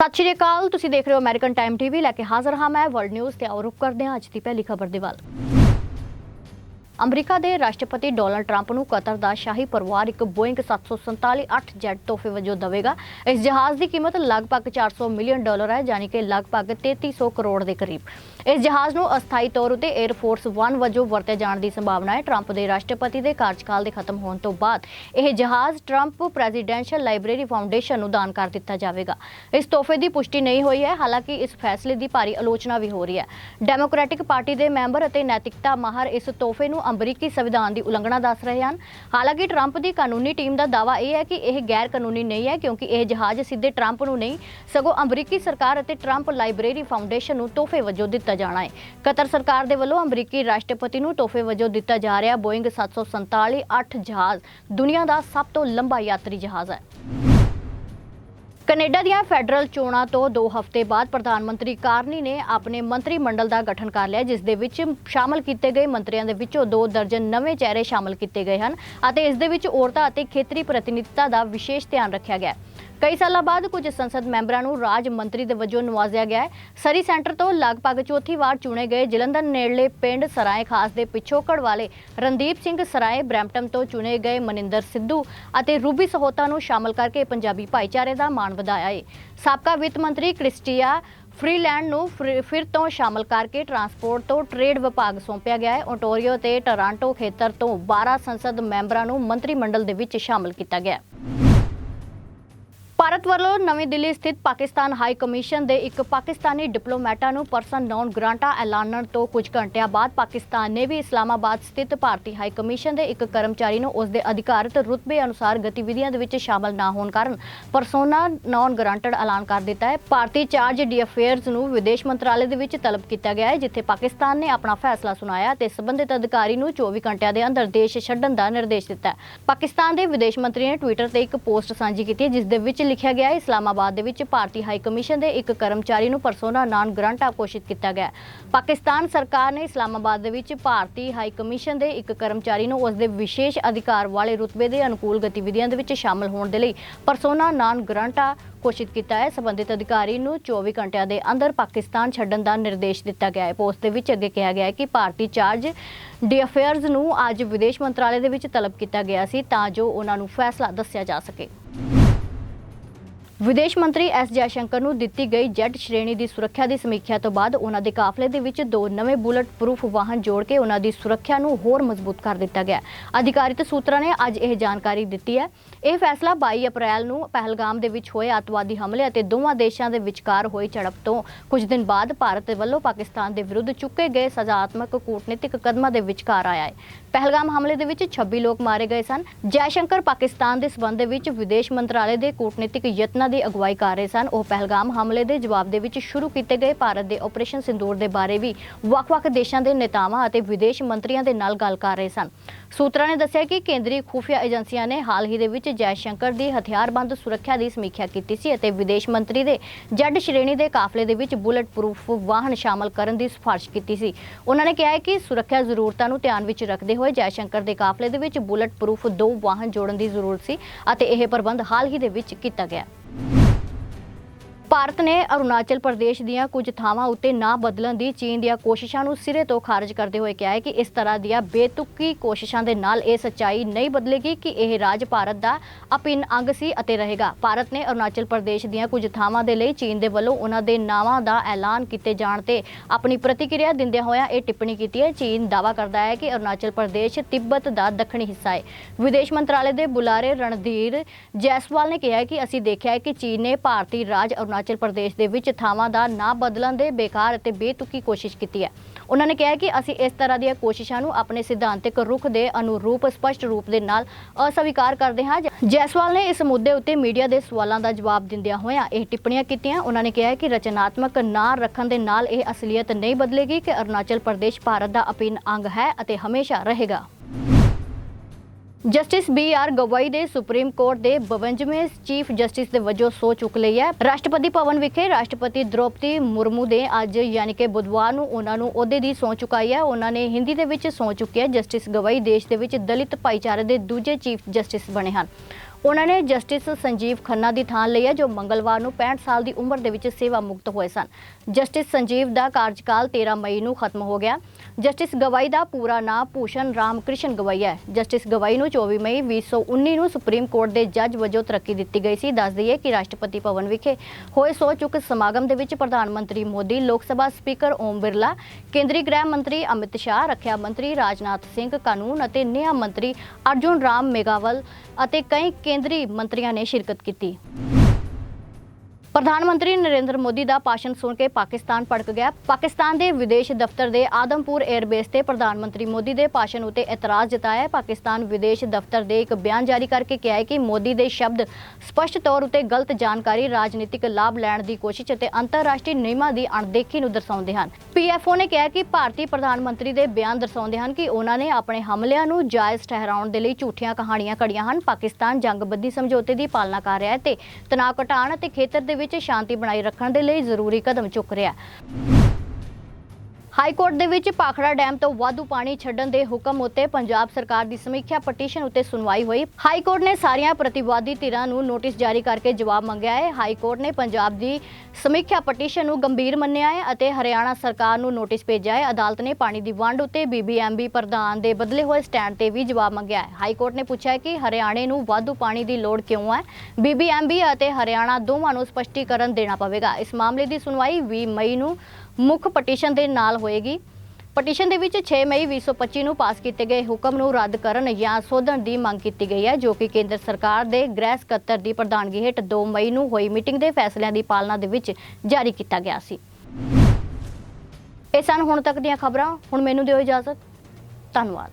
ਸਤਿ ਸ਼੍ਰੀ ਅਕਾਲ, ਤੁਸੀਂ ਦੇਖ ਰਹੇ ਹੋ ਅਮਰੀਕਨ ਟਾਈਮ ਟੀਵੀ ਲੈ ਕੇ ਹਾਜ਼ਰ ਹਾਂ ਮੈਂ ਵਰਲਡ ਨਿਊਜ਼ ਤੇ ਆਓ ਰੁਕ ਕਰਦੇ ਹਾਂ ਅੱਜ ਦੀ ਪਹਿਲੀ ਖਬਰ ਦੇ ਵੱਲ। ਅਮਰੀਕਾ ਦੇ ਰਾਸ਼ਟਰਪਤੀ ਡੋਨਲਡ ਟਰੰਪ ਨੂੰ ਕਤਰ ਦਾ ਸ਼ਾਹੀ ਪਰਿਵਾਰ ਇੱਕ ਬੋਇੰਗ 747-8 ਜੈਟ ਤੋਹਫੇ ਵਜੋਂ ਦੇਵੇਗਾ। ਇਸ ਜਹਾਜ਼ ਦੀ ਕੀਮਤ ਲਗਭਗ 400 ਮਿਲੀਅਨ ਡਾਲਰ ਹੈ, ਯਾਨੀ ਕਿ ਲਗਭਗ 3300 ਕਰੋੜ ਦੇ ਕਰੀਬ। ਇਸ ਜਹਾਜ਼ ਨੂੰ ਅਸਥਾਈ ਤੌਰ ਉਤੇ 에ਅਰ ਫੋਰਸ 1 ਵਜੋਂ ਵਰਤੇ ਜਾਣ ਦੀ ਸੰਭਾਵਨਾ ਹੈ। ਟਰੰਪ ਦੇ ਰਾਸ਼ਟਰਪਤੀ ਦੇ ਕਾਰਜਕਾਲ ਦੇ ਖਤਮ ਹੋਣ ਤੋਂ ਬਾਅਦ ਇਹ ਜਹਾਜ਼ ਟਰੰਪ ਪ੍ਰੈਜ਼ੀਡੈਂਸ਼ੀਅਲ ਲਾਇਬ੍ਰੇਰੀ ਫਾਊਂਡੇਸ਼ਨ ਨੂੰ ਦਾਨ ਕਰ ਦਿੱਤਾ ਜਾਵੇਗਾ। ਇਸ ਤੋਹਫੇ ਦੀ ਪੁਸ਼ਟੀ ਨਹੀਂ ਹੋਈ ਹੈ, ਹਾਲਾਂਕਿ ਇਸ ਫੈਸਲੇ ਦੀ ਭਾਰੀ ਆਲੋਚਨਾ ਵੀ ਹੋ ਰਹੀ ਹੈ। ਡੈਮੋਕ੍ਰੈਟਿਕ ਪਾਰਟੀ ਦੇ ਮੈਂਬਰ ਅਤੇ ਨੈਤਿਕਤਾ ਮਾਹਰ ਇਸ ਤੋਹਫੇ ਨੂੰ ਅਮਰੀਕੀ ਸੰਵਿਧਾਨ ਦੀ ਉਲੰਘਣਾ ਦੱਸ ਰਹੇ ਹਨ। ਹਾਲਾਂਕਿ ਟਰੰਪ ਦੀ ਕਾਨੂੰਨੀ ਟੀਮ ਦਾ ਦਾਅਵਾ ਇਹ ਹੈ ਕਿ ਇਹ ਗੈਰ ਕਾਨੂੰਨੀ ਨਹੀਂ ਹੈ ਕਿਉਂਕਿ ਇਹ ਜਹਾਜ਼ ਸਿੱਧੇ ਟਰੰਪ ਨੂੰ ਨਹੀਂ, ਸਗੋਂ ਅਮਰੀਕੀ ਸਰਕਾਰ ਅਤੇ ਟਰੰਪ ਲਾਇਬ੍ਰੇਰੀ ਫਾਊਂਡੇਸ਼ਨ ਨੂੰ ਤੋਹਫੇ ਵਜੋਂ ਦਿੱਤਾ ਜਾਣਾ ਹੈ। ਕਤਰ ਸਰਕਾਰ ਦੇ ਵੱਲੋਂ ਅਮਰੀਕੀ ਰਾਸ਼ਟਰਪਤੀ ਨੂੰ ਤੋਹਫੇ ਵਜੋਂ ਦਿੱਤਾ ਜਾ ਰਿਹਾ ਬੋਇੰਗ 747-8 ਜਹਾਜ਼ ਦੁਨੀਆ ਦਾ ਸਭ ਤੋਂ ਲੰਬਾ ਯਾਤਰੀ ਜਹਾਜ਼ ਹੈ। ਕੈਨੇਡਾ ਦੀਆਂ ਫੈਡਰਲ ਚੋਣਾਂ ਤੋਂ 2 ਹਫ਼ਤੇ ਬਾਅਦ ਪ੍ਰਧਾਨ ਮੰਤਰੀ ਕਾਰਨੀ ਨੇ ਆਪਣੇ ਮੰਤਰੀ ਮੰਡਲ ਦਾ ਗਠਨ ਕਰ ਲਿਆ, ਜਿਸ ਦੇ ਵਿੱਚ ਸ਼ਾਮਲ ਕੀਤੇ ਗਏ ਮੰਤਰੀਆਂ ਦੇ ਵਿੱਚੋਂ 2 ਦਰਜਨ ਨਵੇਂ ਚਿਹਰੇ ਸ਼ਾਮਲ ਕੀਤੇ ਗਏ ਹਨ ਅਤੇ ਇਸ ਦੇ ਵਿੱਚ ਔਰਤਾਂ ਅਤੇ ਖੇਤਰੀ ਪ੍ਰਤੀਨਿਧਤਾ ਦਾ ਵਿਸ਼ੇਸ਼ ਧਿਆਨ ਰੱਖਿਆ ਗਿਆ ਹੈ। ਕਈ ਸਾਲਾਂ ਬਾਅਦ ਕੁਝ ਸੰਸਦ ਮੈਂਬਰਾਂ ਨੂੰ ਰਾਜ ਮੰਤਰੀ ਦੇ ਵਜੋਂ ਨਵਾਜ਼ਿਆ ਗਿਆ ਹੈ। ਸਰੀ ਸੈਂਟਰ ਤੋਂ ਲਗਭਗ ਚੌਥੀ ਵਾਰ ਚੁਣੇ ਗਏ ਜਲੰਧਰ ਨੇੜਲੇ ਪਿੰਡ ਸਰਾਏ ਖਾਸ ਦੇ ਪਿਛੋਕੜ ਵਾਲੇ ਰਣਦੀਪ ਸਿੰਘ ਸਰਾਏ ਬ੍ਰੈਂਪਟਨ ਤੋਂ ਚੁਣੇ ਗਏ ਮਨਿੰਦਰ ਸਿੱਧੂ ਅਤੇ ਰੂਬੀ ਸਹੋਤਾ ਨੂੰ ਸ਼ਾਮਲ ਕਰਕੇ ਪੰਜਾਬੀ ਭਾਈਚਾਰੇ ਦਾ ਮਾਣ ਵਧਾਇਆ ਹੈ ਸਾਬਕਾ ਵਿੱਤ ਮੰਤਰੀ ਕ੍ਰਿਸਟੀਆ ਫ੍ਰੀਲੈਂਡ ਨੂੰ ਫਿਰ ਫਿਰ ਤੋਂ ਸ਼ਾਮਲ ਕਰਕੇ ਟਰਾਂਸਪੋਰਟ ਤੋਂ ਟ੍ਰੇਡ ਵਿਭਾਗ ਸੌਂਪਿਆ ਗਿਆ ਹੈ। ਓਨਟਾਰੀਓ ਤੇ ਟੋਰਾਂਟੋ ਖੇਤਰ ਤੋਂ 12 ਸੰਸਦ ਮੈਂਬਰਾਂ ਨੂੰ ਮੰਤਰੀ ਮੰਡਲ ਦੇ ਵਿੱਚ ਸ਼ਾਮਲ ਕੀਤਾ ਗਿਆ ਹੈ। ਭਾਰਤ ਵੱਲੋਂ ਨਵੀਂ ਦਿੱਲੀ ਸਥਿਤ ਪਾਕਿਸਤਾਨ ਹਾਈ ਕਮਿਸ਼ਨ ਦੇ ਇੱਕ ਪਾਕਿਸਤਾਨੀ ਡਿਪਲੋਮੈਟਾਂ ਨੂੰ ਪਰਸਨ ਨੌਨ ਗ੍ਰਾਂਟਾ ਐਲਾਨਣ ਤੋਂ ਕੁਝ ਘੰਟਿਆਂ ਬਾਅਦ ਪਾਕਿਸਤਾਨ ਨੇ ਵੀ ਇਸਲਾਮਾਬਾਦ ਸਥਿਤ ਭਾਰਤੀ ਹਾਈ ਕਮਿਸ਼ਨ ਦੇ ਇੱਕ ਕਰਮਚਾਰੀ ਨੂੰ ਉਸ ਦੇ ਅਧਿਕਾਰਤ ਰੁਤਬੇ ਅਨੁਸਾਰ ਗਤੀਵਿਧੀਆਂ ਦੇ ਵਿੱਚ ਸ਼ਾਮਲ ਨਾ ਹੋਣ ਕਾਰਨ ਪਰਸੋਨਾ ਨੌਨ ਗ੍ਰਾਂਟਡ ਐਲਾਨ ਕਰ ਦਿੱਤਾ ਹੈ। ਭਾਰਤੀ ਚਾਰਜ ਡੀ ਅਫੇਅਰਸ ਨੂੰ ਵਿਦੇਸ਼ ਮੰਤਰਾਲੇ ਦੇ ਵਿੱਚ ਤਲਬ ਕੀਤਾ ਗਿਆ ਹੈ, ਜਿੱਥੇ ਪਾਕਿਸਤਾਨ ਨੇ ਆਪਣਾ ਫੈਸਲਾ ਸੁਣਾਇਆ ਤੇ ਸਬੰਧਿਤ ਅਧਿਕਾਰੀ ਨੂੰ 24 ਘੰਟਿਆਂ ਦੇ ਅੰਦਰ ਦੇਸ਼ ਛੱਡਣ ਦਾ ਨਿਰਦੇਸ਼ ਦਿੱਤਾ ਹੈ। ਪਾਕਿਸਤਾਨ ਦੇ ਵਿਦੇਸ਼ ਮੰਤਰੀ ਨੇ ਟਵਿੱਟਰ ਤੇ ਇੱਕ ਪੋਸਟ ਸਾਂਝੀ ਕੀਤੀ ਹੈ ਜਿਸ ਦੇ ਵਿੱਚ ਲਿਖਿਆ ਗਿਆ ਹੈ, ਇਸਲਾਮਾਬਾਦ ਦੇ ਵਿੱਚ ਭਾਰਤੀ ਹਾਈ ਕਮਿਸ਼ਨ ਦੇ ਇੱਕ ਕਰਮਚਾਰੀ ਨੂੰ ਪਰਸੋਨਾ ਨਾਨ ਗ੍ਰਾਂਟਾ ਘੋਸ਼ਿਤ ਕੀਤਾ ਗਿਆ ਪਾਕਿਸਤਾਨ ਸਰਕਾਰ ਨੇ ਇਸਲਾਮਾਬਾਦ ਦੇ ਵਿੱਚ ਭਾਰਤੀ ਹਾਈ ਕਮਿਸ਼ਨ ਦੇ ਇੱਕ ਕਰਮਚਾਰੀ ਨੂੰ ਉਸ ਦੇ ਵਿਸ਼ੇਸ਼ ਅਧਿਕਾਰ ਵਾਲੇ ਰੁਤਬੇ ਦੇ ਅਨੁਕੂਲ ਗਤੀਵਿਧੀਆਂ ਦੇ ਵਿੱਚ ਸ਼ਾਮਲ ਹੋਣ ਦੇ ਲਈ ਪਰਸੋਨਾ ਨਾਨ ਗ੍ਰਾਂਟਾ ਘੋਸ਼ਿਤ ਕੀਤਾ ਹੈ। ਸੰਬੰਧਿਤ ਅਧਿਕਾਰੀ ਨੂੰ 24 ਘੰਟਿਆਂ ਦੇ ਅੰਦਰ ਪਾਕਿਸਤਾਨ ਛੱਡਣ ਦਾ ਨਿਰਦੇਸ਼ ਦਿੱਤਾ ਗਿਆ ਹੈ। ਪੋਸਟ ਦੇ ਵਿੱਚ ਅੱਗੇ ਕਿਹਾ ਗਿਆ ਹੈ ਕਿ ਭਾਰਤੀ ਚਾਰਜ ਡੀ ਅਫੇਅਰਸ ਨੂੰ ਅੱਜ ਵਿਦੇਸ਼ ਮੰਤਰਾਲੇ ਦੇ ਵਿੱਚ ਤਲਬ ਕੀਤਾ ਗਿਆ ਸੀ ਤਾਂ ਜੋ ਉਹਨਾਂ ਨੂੰ ਫੈਸਲਾ ਦੱਸਿਆ ਜਾ ਸਕੇ। ਵਿਦੇਸ਼ ਮੰਤਰੀ ਐਸ ਜੈਸ਼ੰਕਰ ਨੂੰ ਦਿੱਤੀ ਗਈ ਜੈਟ ਸ਼੍ਰੇਣੀ ਦੀ ਸੁਰੱਖਿਆ ਦੀ ਸਮੀਖਿਆ ਤੋਂ ਬਾਅਦ ਉਹਨਾਂ ਦੇ ਕਾਫਲੇ ਦੇ ਵਿੱਚ ਦੋ ਨਵੇਂ ਬੁਲਟ ਪ੍ਰੂਫ ਵਾਹਨ ਜੋੜ ਕੇ ਉਹਨਾਂ ਦੀ ਸੁਰੱਖਿਆ ਨੂੰ ਹੋਰ ਮਜ਼ਬੂਤ ਕਰ ਦਿੱਤਾ ਗਿਆ। ਅਧਿਕਾਰਿਤ ਸੂਤਰਾਂ ਨੇ ਅੱਜ ਇਹ ਜਾਣਕਾਰੀ ਦਿੱਤੀ ਹੈ। ਇਹ ਫੈਸਲਾ 22 ਅਪ੍ਰੈਲ ਨੂੰ ਪਹਿਲਗਾਮ ਦੇ ਵਿੱਚ ਹੋਏ ਅੱਤਵਾਦੀ ਹਮਲੇ ਅਤੇ ਦੋਵਾਂ ਦੇਸ਼ਾਂ ਦੇ ਵਿਚਕਾਰ ਹੋਈ ਝੜਪ ਤੋਂ ਕੁਝ ਦਿਨ ਬਾਅਦ ਭਾਰਤ ਵੱਲੋਂ ਪਾਕਿਸਤਾਨ ਦੇ ਵਿਰੁੱਧ ਚੁੱਕੇ ਗਏ ਸਜ਼ਾਤਮਕ ਕੂਟਨੀਤਿਕ ਕਦਮਾਂ ਦੇ ਵਿਚਕਾਰ ਆਇਆ ਹੈ। ਪਹਿਲਗਾਮ ਹਮਲੇ ਦੇ ਵਿੱਚ 26 ਲੋਕ ਮਾਰੇ ਗਏ ਸਨ। ਜੈਸ਼ੰਕਰ ਪਾਕਿਸਤਾਨ ਦੇ ਸਬੰਧ ਵਿੱਚ ਵਿਦੇਸ਼ ਮੰਤਰਾਲੇ ਦੇ ਕੂਟਨੀਤਿਕ ਯਤਨਾਂ ਦੀ ਅਗਵਾਈ ਕਰ ਰਹੇ ਸਨ। ਉਹ ਪਹਿਲਗਾਮ ਹਮਲੇ ਦੇ ਜਵਾਬ ਦੇ ਵਿੱਚ ਸ਼ੁਰੂ ਕੀਤੇ ਗਏ। ਭਾਰਤ ਦੇ ਆਪਰੇਸ਼ਨ ਸਿੰਦੂਰ ਦੇ ਬਾਰੇ ਵੀ ਵੱਖ-ਵੱਖ ਦੇਸ਼ਾਂ ਦੇ ਨੇਤਾਵਾਂ ਅਤੇ ਵਿਦੇਸ਼ ਮੰਤਰੀਆਂ ਦੇ ਨਾਲ ਗੱਲ ਕਰ ਰਹੇ ਸਨ। ਸੂਤਰਾਂ ਨੇ ਦੱਸਿਆ ਕਿ ਕੇਂਦਰੀ ਖੁਫੀਆ ਏਜੰਸੀਆਂ ਨੇ ਹਾਲ ਹੀ ਦੇ ਵਿੱਚ ਜੈਸ਼ੰਕਰ ਦੀ ਹਥਿਆਰਬੰਦ ਸੁਰੱਖਿਆ ਦੀ ਸਮੀਖਿਆ ਕੀਤੀ ਸੀ ਅਤੇ ਵਿਦੇਸ਼ ਮੰਤਰੀ ਦੇ ਜੱਡ ਸ਼੍ਰੇਣੀ ਦੇ ਕਾਫਲੇ ਦੇ ਵਿੱਚ ਬੁਲਟ ਪ੍ਰੂਫ ਵਾਹਨ ਸ਼ਾਮਲ ਕਰਨ ਦੀ ਸਿਫਾਰਿਸ਼ ਕੀਤੀ ਸੀ। ਉਹਨਾਂ ਨੇ ਕਿਹਾ ਹੈ ਕਿ ਸੁਰੱਖਿਆ ਜ਼ਰੂਰਤਾਂ ਨੂੰ ਧਿਆਨ ਵਿੱਚ ਰੱਖਦੇ ਹੋਏ ਜੈਸ਼ੰਕਰ ਦੇ ਕਾਫਲੇ ਦੇ ਵਿੱਚ ਬੁਲਟ ਪ੍ਰੂਫ ਦੋ ਵਾਹਨ ਜੋੜਨ ਦੀ ਜ਼ਰੂਰਤ ਸੀ ਅਤੇ ਇਹ ਪ੍ਰਬੰਧ ਹਾਲ ਹੀ ਦੇ ਵਿੱਚ ਕੀਤਾ ਗਿਆ। ਭਾਰਤ ਨੇ ਅਰੁਣਾਚਲ ਪ੍ਰਦੇਸ਼ ਦੀਆਂ ਕੁਝ ਥਾਵਾਂ ਉੱਤੇ ਨਾ ਬਦਲਣ ਦੀ ਚੀਨ ਦੀਆਂ ਕੋਸ਼ਿਸ਼ਾਂ ਨੂੰ ਸਿਰੇ ਤੋਂ ਖਾਰਜ ਕਰਦੇ ਹੋਏ ਕਿਹਾ ਹੈ ਕਿ ਇਸ ਤਰ੍ਹਾਂ ਦੀਆਂ ਬੇਤੁਕੀ ਕੋਸ਼ਿਸ਼ਾਂ ਦੇ ਨਾਲ ਇਹ ਸੱਚਾਈ ਨਹੀਂ ਬਦਲੇਗੀ ਕਿ ਇਹ ਰਾਜ ਭਾਰਤ ਦਾ ਅਪਿੰਨ ਅੰਗ ਸੀ ਅਤੇ ਰਹੇਗਾ। ਭਾਰਤ ਨੇ ਅਰੁਣਾਚਲ ਪ੍ਰਦੇਸ਼ ਦੀਆਂ ਕੁਝ ਥਾਵਾਂ ਦੇ ਲਈ ਚੀਨ ਦੇ ਵੱਲੋਂ ਉਹਨਾਂ ਦੇ ਨਾਵਾਂ ਦਾ ਐਲਾਨ ਕੀਤੇ ਜਾਣ ਤੇ ਆਪਣੀ ਪ੍ਰਤੀਕਿਰਿਆ ਦਿੰਦਿਆਂ ਹੋਇਆਂ ਇਹ ਟਿੱਪਣੀ ਕੀਤੀ ਹੈ। ਚੀਨ ਦਾਅਵਾ ਕਰਦਾ ਹੈ ਕਿ ਅਰੁਣਾਚਲ ਪ੍ਰਦੇਸ਼ ਤਿੱਬਤ ਦਾ ਦੱਖਣੀ ਹਿੱਸਾ ਹੈ। ਵਿਦੇਸ਼ ਮੰਤਰਾਲੇ ਦੇ ਬੁਲਾਰੇ ਰਣਧੀਰ ਜੈਸਵਾਲ ਨੇ ਕਿਹਾ ਕਿ ਅਸੀਂ ਦੇਖਿਆ ਹੈ ਕਿ ਚੀਨ ਨੇ ਭਾਰਤੀ ਰਾਜ ਅਰੁਣਾਚਲ ਪ੍ਰਦੇਸ਼ ਦੇ ਵਿੱਚ ਥਾਵਾਂ ਦਾ ਨਾ ਬਦਲਣ ਦੇ ਬੇਕਾਰ ਅਤੇ ਬੇਤੁਕੀ ਕੋਸ਼ਿਸ਼ ਕੀਤੀ ਹੈ। ਉਹਨਾਂ ਨੇ ਕਿਹਾ ਕਿ ਅਸੀਂ ਇਸ ਤਰ੍ਹਾਂ ਦੀਆਂ ਕੋਸ਼ਿਸ਼ਾਂ ਨੂੰ ਆਪਣੇ ਸਿਧਾਂਤਿਕ ਰੁਖ ਦੇ ਅਨੁਰੂਪ, ਸਪਸ਼ਟ ਰੂਪ ਦੇ ਨਾਲ ਅਸਵੀਕਾਰ ਕਰਦੇ ਹਾਂ। ਜੈਸਵਾਲ ਨੇ ਇਸ ਮੁੱਦੇ ਉੱਤੇ ਮੀਡੀਆ ਦੇ ਸਵਾਲਾਂ ਦਾ ਜਵਾਬ ਦਿੰਦਿਆਂ ਹੋਇਆਂ ਇਹ ਟਿੱਪਣੀਆਂ ਕੀਤੀਆਂ। ਉਹਨਾਂ ਨੇ ਕਿਹਾ ਕਿ ਰਚਨਾਤਮਕ ਨਾਂ ਰੱਖਣ ਦੇ ਨਾਲ ਇਹ ਅਸਲੀਅਤ ਨਹੀਂ ਬਦਲੇਗੀ ਕਿ ਅਰੁਣਾਚਲ ਪ੍ਰਦੇਸ਼ ਭਾਰਤ ਦਾ ਅਪੀਨ ਅੰਗ ਹੈ ਅਤੇ ਹਮੇਸ਼ਾ ਰਹੇਗਾ। ਜਸਟਿਸ ਬੀ ਆਰ ਗਵਾਈ ਦੇ ਸੁਪਰੀਮ ਕੋਰਟ ਦੇ 52ਵੇਂ ਚੀਫ ਜਸਟਿਸ ਦੇ ਵਜੋਂ ਸੋ ਚੁੱਕ ਲਈ ਹੈ। ਰਾਸ਼ਟਰਪਤੀ ਭਵਨ ਵਿਖੇ ਰਾਸ਼ਟਰਪਤੀ ਦ੍ਰੋਪਦੀ ਮੁਰਮੂ ਦੇ ਅੱਜ ਯਾਨੀ ਕਿ ਬੁੱਧਵਾਰ ਨੂੰ ਉਹਨਾਂ ਨੂੰ ਅਹੁਦੇ ਦੀ ਸਹੁੰ ਚੁਕਾਈ ਹੈ। ਉਹਨਾਂ ਨੇ ਹਿੰਦੀ ਦੇ ਵਿੱਚ ਸਹੁੰ ਚੁੱਕੀ ਹੈ। ਜਸਟਿਸ ਗਵਾਈ ਦੇਸ਼ ਦੇ ਵਿੱਚ ਦਲਿਤ ਭਾਈਚਾਰੇ ਦੇ ਦੂਜੇ ਚੀਫ ਜਸਟਿਸ ਬਣੇ ਹਨ। ਉਹਨਾਂ ਨੇ ਜਸਟਿਸ ਸੰਜੀਵ ਖੰਨਾ ਦੀ ਥਾਂ ਲਈ ਹੈ, ਜੋ ਮੰਗਲਵਾਰ ਨੂੰ 65 ਸਾਲ ਦੀ ਉਮਰ ਦੇ ਵਿੱਚ ਸੇਵਾ ਮੁਕਤ ਹੋਏ ਸਨ। ਜਸਟਿਸ ਸੰਜੀਵ ਦਾ ਕਾਰਜਕਾਲ 13 ਮਈ ਨੂੰ ਖਤਮ ਹੋ ਗਿਆ। ਜਸਟਿਸ ਗਵਾਈ ਦਾ ਪੂਰਾ ਨਾਮ ਭੂਸ਼ਣ ਰਾਮ ਕ੍ਰਿਸ਼ਨ ਗਵਾਈ ਹੈ। ਜਸਟਿਸ ਗਵਾਈ ਨੂੰ 24 ਮਈ 2019 ਨੂੰ ਸੁਪਰੀਮ ਕੋਰਟ ਦੇ ਜੱਜ ਵਜੋਂ ਤਰੱਕੀ ਦਿੱਤੀ ਗਈ ਸੀ। ਦੱਸ ਦਈਏ ਕਿ ਰਾਸ਼ਟਰਪਤੀ ਭਵਨ ਵਿਖੇ ਹੋਏ ਸੋ ਚੁੱਕ ਸਮਾਗਮ ਦੇ ਵਿੱਚ ਪ੍ਰਧਾਨ ਮੰਤਰੀ ਮੋਦੀ, ਲੋਕ ਸਭਾ ਸਪੀਕਰ ਓਮ ਬਿਰਲਾ, ਕੇਂਦਰੀ ਗ੍ਰਹਿ ਮੰਤਰੀ ਅਮਿਤ ਸ਼ਾਹ, ਰੱਖਿਆ ਮੰਤਰੀ ਰਾਜਨਾਥ ਸਿੰਘ ਕਾਨੂੰਨ ਅਤੇ ਨਿਆਂ ਮੰਤਰੀ ਅਰਜੁਨ ਰਾਮ ਮੇਗਾਵਲ ਅਤੇ ਕਈ ਕੇਂਦਰੀ ਮੰਤਰੀਆਂ ਨੇ ਸ਼ਿਰਕਤ ਕੀਤੀ। ਪ੍ਰਧਾਨ ਮੰਤਰੀ ਨਰਿੰਦਰ ਮੋਦੀ ਦਾ ਭਾਸ਼ਣ ਸੁਣ ਕੇ ਪਾਕਿਸਤਾਨ ਭੜਕ ਗਿਆ। ਪਾਕਿਸਤਾਨ ਦੇ ਵਿਦੇਸ਼ ਦਫ਼ਤਰ ਦੇ ਆਦਮਪੁਰ 에ਅਰਬੇਸ ਤੇ ਪ੍ਰਧਾਨ ਮੰਤਰੀ ਮੋਦੀ ਦੇ ਭਾਸ਼ਣ ਉਤੇ ਇਤਰਾਜ਼ ਜਤਾਇਆ। ਹੈ। ਪਾਕਿਸਤਾਨ ਵਿਦੇਸ਼ ਦਫ਼ਤਰ ਦੇ ਇੱਕ ਬਿਆਨ ਜਾਰੀ ਕਰਕੇ ਕਿਹਾ ਹੈ ਕਿ ਮੋਦੀ ਦੇ ਸ਼ਬਦ ਸਪਸ਼ਟ ਤੌਰ ਉਤੇ ਗਲਤ ਜਾਣਕਾਰੀ, ਰਾਜਨੀਤਿਕ ਲਾਭ ਲੈਣ ਦੀ ਕੋਸ਼ਿਸ਼ ਅਤੇ ਅੰਤਰਰਾਸ਼ਟਰੀ ਨਿਯਮਾਂ ਦੀ ਅਣਦੇਖੀ ਨੂੰ ਦਰਸਾਉਂਦੇ ਹਨ। ਪੀਐਫਓ ਨੇ ਕਿਹਾ ਕਿ ਭਾਰਤੀ ਪ੍ਰਧਾਨ ਮੰਤਰੀ ਦੇ ਬਿਆਨ ਦਰਸਾਉਂਦੇ ਹਨ ਕਿ ਉਹਨਾਂ ਨੇ ਆਪਣੇ ਹਮਲਿਆਂ ਨੂੰ ਜਾਇਜ਼ ਠਹਿਰਾਉਣ ਦੇ ਲਈ ਝੂਠੀਆਂ ਕਹਾਣੀਆਂ ਘੜੀਆਂ ਹਨ। ਪਾਕਿਸਤਾਨ ਜੰਗਬੰਦੀ ਸਮਝੌਤੇ ਦੀ ਪਾਲਣਾ ਕਰ ਰਿਹਾ ਹੈ ਤੇ ਤਣਾਅ ਘਟਾਉਣ ਅਤੇ ਖੇਤਰ ਦੇ ਵਿੱਚ ਸ਼ਾਂਤੀ ਬਣਾਈ ਰੱਖਣ ਦੇ ਲਈ ਜ਼ਰੂਰੀ ਕਦਮ ਚੁੱਕ ਰਿਹਾ ਹੈ। ਹਾਈ ਕੋਰਟ ਦੇ ਵਿੱਚ ਪਾਖੜਾ ਡੈਮ ਤੋਂ ਵਾਧੂ ਪਾਣੀ ਛੱਡਣ ਦੇ ਹੁਕਮ ਉੱਤੇ ਪੰਜਾਬ ਸਰਕਾਰ ਦੀ ਸਮੀਖਿਆ ਪਟੀਸ਼ਨ ਉੱਤੇ ਸੁਣਵਾਈ ਹੋਈ। ਹਾਈ ਕੋਰਟ ਨੇ ਸਾਰੀਆਂ ਪ੍ਰਤੀਵਾਦੀ ਧਿਰਾਂ ਨੂੰ ਨੋਟਿਸ ਜਾਰੀ ਕਰਕੇ ਜਵਾਬ ਮੰਗਿਆ ਹੈ। ਹਾਈ ਕੋਰਟ ਨੇ ਪੰਜਾਬ ਦੀ ਸਮੀਖਿਆ ਪਟੀਸ਼ਨ ਨੂੰ ਗੰਭੀਰ ਮੰਨਿਆ ਹੈ ਅਤੇ ਹਰਿਆਣਾ ਸਰਕਾਰ ਨੂੰ ਨੋਟਿਸ ਭੇਜਿਆ ਹੈ। ਅਦਾਲਤ ਨੇ ਪਾਣੀ ਦੀ ਵੰਡ ਉੱਤੇ ਬੀਬੀਐਮਬੀ ਪ੍ਰਧਾਨ ਦੇ ਬਦਲੇ ਹੋਏ ਸਟੈਂਡ ਤੇ ਵੀ ਜਵਾਬ ਮੰਗਿਆ ਹੈ। ਹਾਈ ਕੋਰਟ ਨੇ ਪੁੱਛਿਆ ਹੈ ਕਿ ਹਰਿਆਣੇ ਨੂੰ ਵਾਧੂ ਪਾਣੀ ਦੀ ਲੋੜ ਕਿਉਂ ਹੈ? ਬੀਬੀਐਮਬੀ ਅਤੇ ਹਰਿਆਣਾ ਦੋਵਾਂ ਨੂੰ ਸਪਸ਼ਟੀਕਰਨ ਦੇਣਾ ਪਵੇਗਾ। ਇਸ ਮਾਮਲੇ ਦੀ ਸੁਣਵਾਈ 20 ਮਈ ਨੂੰ ਮੁੱਖ ਪਟੀਸ਼ਨ ਦੇ ਨਾਲ ਹੋਏਗੀ। ਪਟੀਸ਼ਨ ਦੇ ਵਿੱਚ 6 ਮਈ 2025 ਨੂੰ ਪਾਸ ਕੀਤੇ ਗਏ ਹੁਕਮ ਨੂੰ ਰੱਦ ਕਰਨ ਜਾਂ ਸੋਧਣ ਦੀ ਮੰਗ ਕੀਤੀ ਗਈ ਹੈ, ਜੋ ਕਿ ਕੇਂਦਰ ਸਰਕਾਰ ਦੇ ਗ੍ਰਹਿ ਸਕੱਤਰ ਦੀ ਪ੍ਰਧਾਨਗੀ ਹੇਠ 2 ਮਈ ਨੂੰ ਹੋਈ ਮੀਟਿੰਗ ਦੇ ਫੈਸਲਿਆਂ ਦੀ ਪਾਲਣਾ ਦੇ ਵਿੱਚ ਜਾਰੀ ਕੀਤਾ ਗਿਆ ਸੀ। ਇਹ ਸਨ ਹੁਣ ਤੱਕ ਦੀਆਂ ਖਬਰਾਂ। ਹੁਣ ਮੈਨੂੰ ਦਿਓ ਇਜਾਜ਼ਤ। ਧੰਨਵਾਦ।